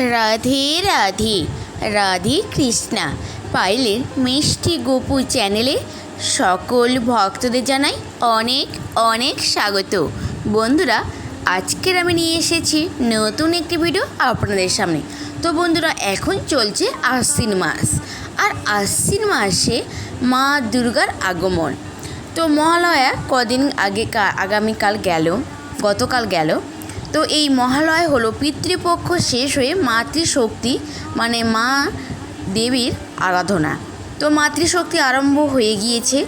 রাধে রাধে রাধে কৃষ্ণা। পাইলের মিষ্টি গোপু চ্যানেলে সকল ভক্তদের জানাই অনেক অনেক স্বাগত। বন্ধুরা, আজকের আমি নিয়ে এসেছি নতুন একটি ভিডিও আপনাদের সামনে। তো বন্ধুরা, এখন চলছে আশ্বিন মাস। আর আশ্বিন মাসে মা দুর্গার আগমন। তো মহালয়া কদিন আগে আগামীকাল গেল, গতকাল গেল। তো এই মহালয় হলো পিতৃপক্ষ শেষ হয়ে মাতৃশক্তি মানে মা দেবীর আরাধনা। তো মাতৃশক্তি আরম্ভ হয়ে গিয়েছে।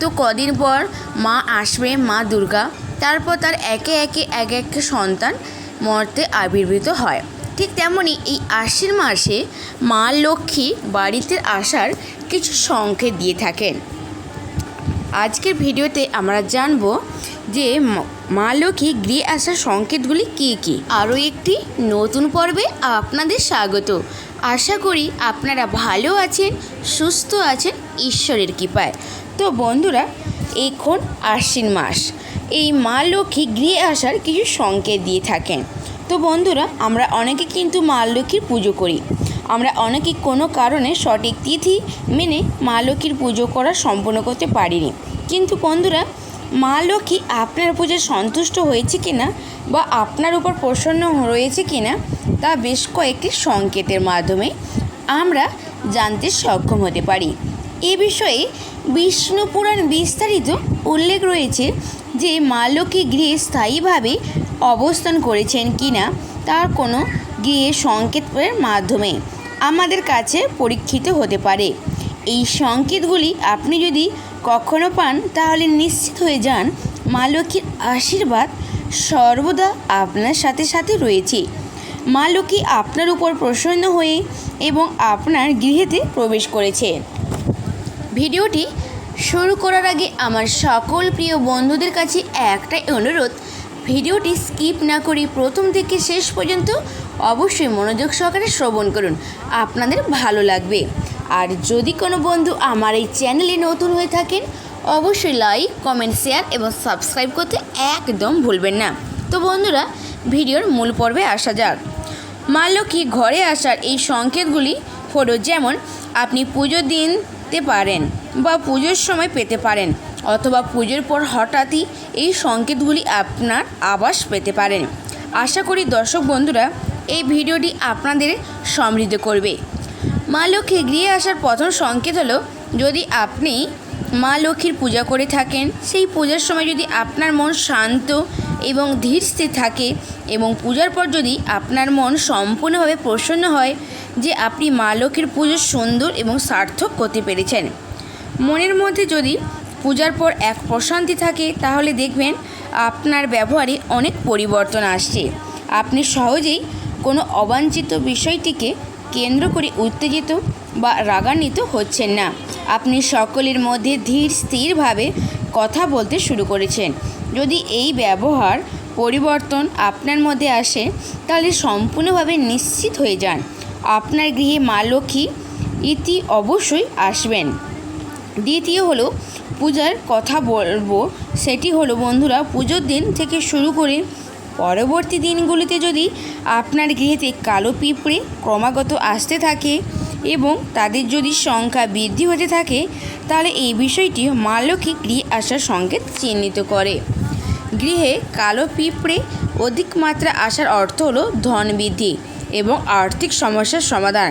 তো কদিন পর মা আসবে, মা দুর্গা। তারপর তার একে একে এক এক সন্তান মর্তে আবির্ভূত হয়। ঠিক তেমনই এই আশ্বিন মাসে মা লক্ষ্মী বাড়িতে আসার কিছু সংকেত দিয়ে থাকেন। আজকের ভিডিওতে আমরা জানব যে ম- লক্ষ্মী গৃহে আসার সংকেতগুলি কী কী? আরও একটি নতুন পর্বে আপনাদের স্বাগত। আশা করি আপনারা ভালো আছেন, সুস্থ আছেন ঈশ্বরের কৃপায়। তো বন্ধুরা, এখন আশ্বিন মাস। এই মা লক্ষ্মী গৃহে আসার কিছু সংকেত দিয়ে থাকেন। তো বন্ধুরা, আমরা অনেকে কিন্তু মা লক্ষ্মীর পুজো করি। আমরা অনেকে কোনো কারণে সঠিক তিথি মেনে মা লক্ষ্মীর পুজো করা সম্পূর্ণ করতে পারিনি। কিন্তু বন্ধুরা মা লক্ষ্মী আপনার পুজোয় সন্তুষ্ট হয়েছে কিনা বা আপনার উপর প্রসন্ন রয়েছে কিনা তা বেশ কয়েকটি সংকেতের মাধ্যমে আমরা জানতে সক্ষম হতে পারি। এ বিষয়ে বিষ্ণু পুরাণ বিস্তারিত উল্লেখ রয়েছে যে মা লক্ষ্মী গৃহে স্থায়ীভাবে অবস্থান করেছেন কিনা তার কোনো গৃহে সংকেতের মাধ্যমে আমাদের কাছে পরীক্ষিত হতে পারে। এই সংকেতগুলি আপনি যদি কখনো পান, তাহলে নিশ্চিত হয়ে যান মা লক্ষ্মীর আশীর্বাদ সর্বদা আপনার সাথে সাথে রয়েছে। মা লক্ষ্মী আপনার উপর প্রসন্ন হয়ে এবং আপনার গৃহেতে প্রবেশ করেছে। ভিডিওটি শুরু করার আগে আমার সকল প্রিয় বন্ধুদের কাছে একটাই অনুরোধ, ভিডিওটি স্কিপ না করে প্রথম থেকে শেষ পর্যন্ত অবশ্যই মনোযোগ সহকারে শ্রবণ করুন। আপনাদের ভালো লাগবে। আর যদি কোনো বন্ধু আমার এই চ্যানেলে নতুন হয়ে থাকেন, অবশ্যই লাইক কমেন্ট শেয়ার এবং সাবস্ক্রাইব করতে একদম ভুলবেন না। তো বন্ধুরা, ভিডিওর মূল পর্বে আসা যাক। মা ঘরে আসার এই সংকেতগুলি হলো যেমন, আপনি পুজো দিতে পারেন বা পুজোর সময় পেতে পারেন, অথবা পুজোর পর হঠাৎই এই সংকেতগুলি আপনার আবাস পেতে পারেন। আশা করি দর্শক বন্ধুরা, এই ভিডিওটি আপনাদের সমৃদ্ধ করবে। মা লক্ষ্মী গৃহে আসার প্রথম সংকেত হলো, যদি আপনি মা লক্ষ্মীর পূজা করে থাকেন, সেই পূজার সময় যদি আপনার মন শান্ত এবং ধীর স্থির থাকে এবং পূজার পর যদি আপনার মন সম্পূর্ণভাবে প্রসন্ন হয় যে আপনি মা লক্ষ্মীর পুজো সুন্দর এবং সার্থক করতে পেরেছেন। মনের মধ্যে যদি পূজার পর এক প্রশান্তি থাকে, তাহলে দেখবেন আপনার ব্যবহারে অনেক পরিবর্তন আসছে। আপনি সহজেই কোনো অবাঞ্ছিত বিষয়টিকে কেন্দ্র করে উত্তেজিত বা রাগান্বিত হচ্ছেন না। আপনি সকলের মধ্যে ধীর, স্থিরভাবে কথা বলতে শুরু করেছেন। যদি এই ব্যবহার, পরিবর্তন আপনার মধ্যে আসে, তাহলে সম্পূর্ণভাবে নিশ্চিত হয়ে যান। আপনার গৃহে মা লক্ষ্মী ইতি অবশ্যই আসবেন। দ্বিতীয় হলো পূজার কথা বলব। সেটি হলো, বন্ধুরা, পুজোর দিন থেকে শুরু করে পরবর্তী দিনগুলিতে যদি আপনার গৃহেতে কালো পিঁপড়ে ক্রমাগত আসতে থাকে এবং তাদের যদি সংখ্যা বৃদ্ধি হতে থাকে, তাহলে এই বিষয়টি মা লক্ষ্মী গৃহে আসার সংকেত চিহ্নিত করে। গৃহে কালো পিঁপড়ে অধিক মাত্রা আসার অর্থ হলো ধন বৃদ্ধি এবং আর্থিক সমস্যার সমাধান।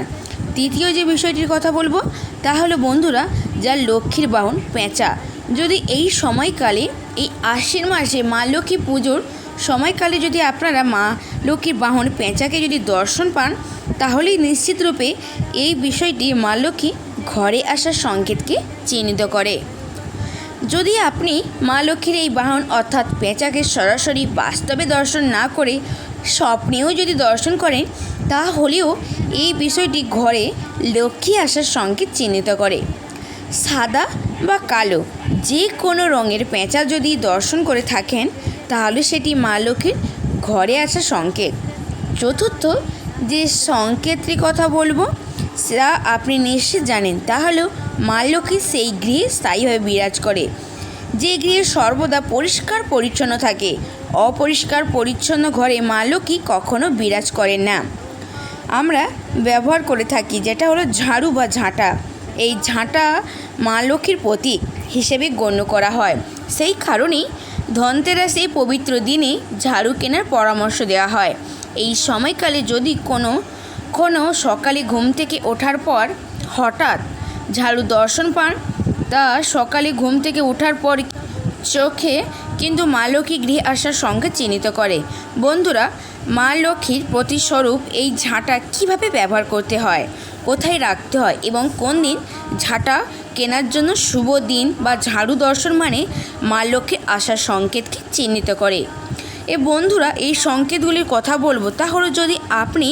তৃতীয় যে বিষয়টির কথা বলব, তা হলো বন্ধুরা, যা লক্ষ্মীর বাহন পেঁচা। যদি এই সময়কালে, এই আশ্বিন মাসে মা লক্ষ্মী পুজোর সময়কালে যদি আপনারা মা লক্ষ্মীর বাহন পেঁচাকে যদি দর্শন পান, তাহলেই নিশ্চিতরূপে এই বিষয়টি মা লক্ষ্মী ঘরে আসার সংকেতকে চিহ্নিত করে। যদি আপনি মা লক্ষ্মীর এই বাহন অর্থাৎ পেঁচাকে সরাসরি বাস্তবে দর্শন না করে স্বপ্নেও যদি দর্শন করেন, তাহলেও এই বিষয়টি ঘরে লক্ষ্মী আসার সংকেত চিহ্নিত করে। সাদা বা কালো যে কোনো রঙের পেঁচা যদি দর্শন করে থাকেন তাহলে সেটি মা লক্ষ্মীর ঘরে আসা সংকেত। চতুর্থ, যে সংকেতটি কথা বলব, সেটা আপনি নিশ্চিত জানেন তা হলো মা লক্ষ্মী সেই গৃহে স্থায়ীভাবে বিরাজ করে। যে গৃহে সর্বদা পরিষ্কার পরিচ্ছন্ন থাকে, অপরিষ্কার পরিচ্ছন্ন ঘরে মা লক্ষ্মী কখনো বিরাজ করেন না। আমরা ব্যবহার করে থাকি, যেটা হলো ঝাড়ু বা ঝাঁটা। এই ঝাঁটা মা লক্ষ্মীর প্রতীক হিসেবে গণ্য করা হয়। সেই কারণেই ধনতেরাস এই পবিত্র দিনে ঝাড়ু কেনার পরামর্শ দেওয়া হয়। এই সময়কালে যদি কোনো কোনো সকালে ঘুম থেকে ওঠার পর হঠাৎ ঝাড়ু দর্শন পান, তা সকালে ঘুম থেকে ওঠার পর চোখে কিন্তু মা লক্ষ্মী গৃহে আসার সঙ্গে চিহ্নিত করে। বন্ধুরা, মা লক্ষ্মীর প্রতিস্বরূপ এই ঝাঁটা কীভাবে ব্যবহার করতে হয়, কোথায় রাখতে হয় এবং কোন দিন ঝাঁটা কেনার জন্য শুভ দিন বা ঝাড়ু দর্শন মানে মা লক্ষ্মীর আসার সংকেতকে চিহ্নিত করে। এ বন্ধুরা, এই সংকেতগুলির কথা বলব। তাহলে যদি আপনি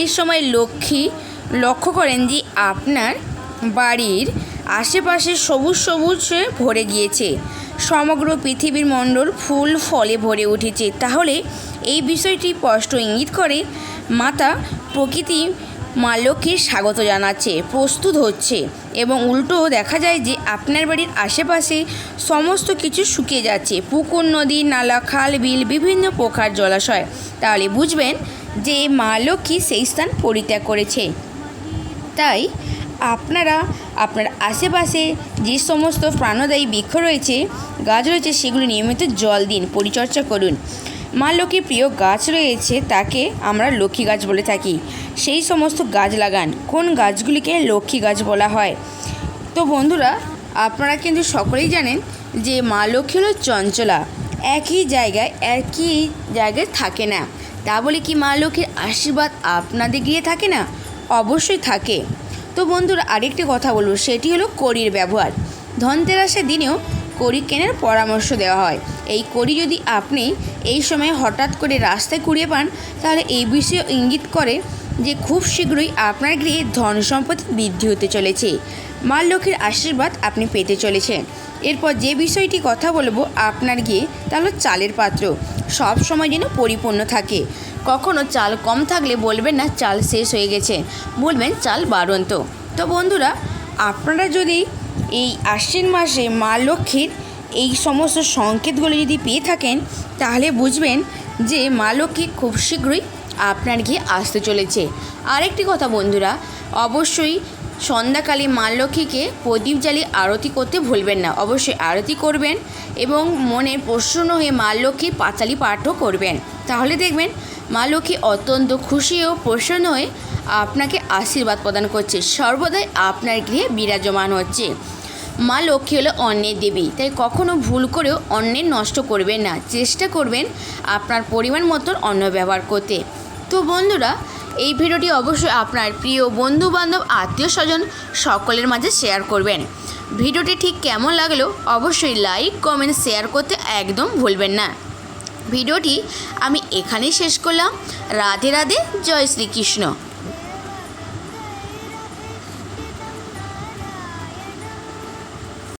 এই সময় লক্ষ্মী লক্ষ্য করেন যে আপনার বাড়ির আশেপাশে সবুজ সবুজে ভরে গিয়েছে, সমগ্র পৃথিবীর মণ্ডল ফুল ফলে ভরে উঠেছে, তাহলে এই বিষয়টি স্পষ্ট ইঙ্গিত করে, মাতা প্রকৃতি মা লক্ষ্মীর স্বাগত জানাচ্ছে, প্রস্তুত হচ্ছে এবং উল্টো দেখা যায় যে আপনার বাড়ির আশেপাশে সমস্ত কিছু শুকিয়ে যাচ্ছে। পুকুর, নদী, নালা, খাল, বিল, বিভিন্ন প্রকার জলাশয়। তাহলে বুঝবেন যে মা লক্ষ্মী সেই স্থান পরিত্যাগ করেছে। তাই আপনারা, আপনার আশেপাশে যে সমস্ত প্রাণদায়ী বৃক্ষ রয়েছে, গাছ রয়েছে, সেগুলি নিয়মিত জল দিন, পরিচর্যা করুন। মা লক্ষ্মীর প্রিয় গাছ রয়েছে তাকে আমরা লক্ষ্মী গাছ বলে থাকি। সেই সমস্ত গাছ লাগান, কোন গাছগুলিকে লক্ষ্মী গাছ বলা হয়? তো বন্ধুরা, আপনারা কিন্তু সকলেই জানেন যে মা লক্ষ্মী হলো চঞ্চলা। একই জায়গায় একই জায়গায় থাকে না। তা বলে কি মা লক্ষ্মীর আশীর্বাদ আপনাদের গিয়ে থাকে না? অবশ্যই থাকে। তো বন্ধুরা, আরেকটি কথা বলব, সেটি হলো কড়ির ব্যবহার। ধনতেরাসের দিনেও কড়ি কেনার পরামর্শ দেওয়া হয়। এই কড়ি যদি আপনি এই সময় হঠাৎ করে রাস্তায় কুড়িয়ে পান, তাহলে এই বিষয়ে ইঙ্গিত করে যে খুব শীঘ্রই আপনার গৃহে ধন সম্পদ বৃদ্ধি হতে চলেছে। মা লক্ষ্মীর আশীর্বাদ আপনি পেতে চলেছেন। এরপর যে বিষয়টি কথা বলব আপনার গিয়ে তাহলে চালের পাত্র। সব সময় যেন পরিপূর্ণ থাকে। কখনো চাল কম থাকলে বলবেন না, চাল শেষ হয়ে গেছে। বলবেন, চাল বাড়ন্ত। তো বন্ধুরা, আপনারা যদি এই আশ্বিন মাসে মা লক্ষ্মীর এই সমস্ত সংকেতগুলো যদি পেয়ে থাকেন, তাহলে বুঝবেন যে মা লক্ষ্মী খুব শীঘ্রই আপনার গিয়ে আসতে চলেছে। আরেকটি কথা বন্ধুরা, অবশ্যই সন্ধ্যাকালে মা লক্ষ্মীকে প্রদীপ জ্বালিয়ে আরতি করতে ভুলবেন না। অবশ্যই আরতি করবেন এবং মনে প্রসন্ন হয়ে মা লক্ষ্মীর পাঁচালি পাঠও করবেন। তাহলে দেখবেন মা লক্ষ্মী অত্যন্ত খুশি ও প্রসন্ন হয়ে আপনাকে আশীর্বাদ প্রদান করছে। সর্বদাই আপনার গৃহে বিরাজমান হচ্ছে। মা লক্ষ্মী হলো অন্নের দেবী, তাই কখনো ভুল করেও অন্নের নষ্ট করবেন না। চেষ্টা করবেন আপনার পরিমাণ মতন অন্ন ব্যবহার করতে। তো বন্ধুরা, এই ভিডিওটি অবশ্যই আপনার প্রিয় বন্ধু বান্ধব আত্মীয় স্বজন সকলের মাঝে শেয়ার করবেন। ভিডিওটি ঠিক কেমন লাগল অবশ্যই লাইক কমেন্ট শেয়ার করতে একদম ভুলবেন না। ভিডিওটি আমি এখানেই শেষ করলাম। রাধে রাধে, জয় শ্রীকৃষ্ণ।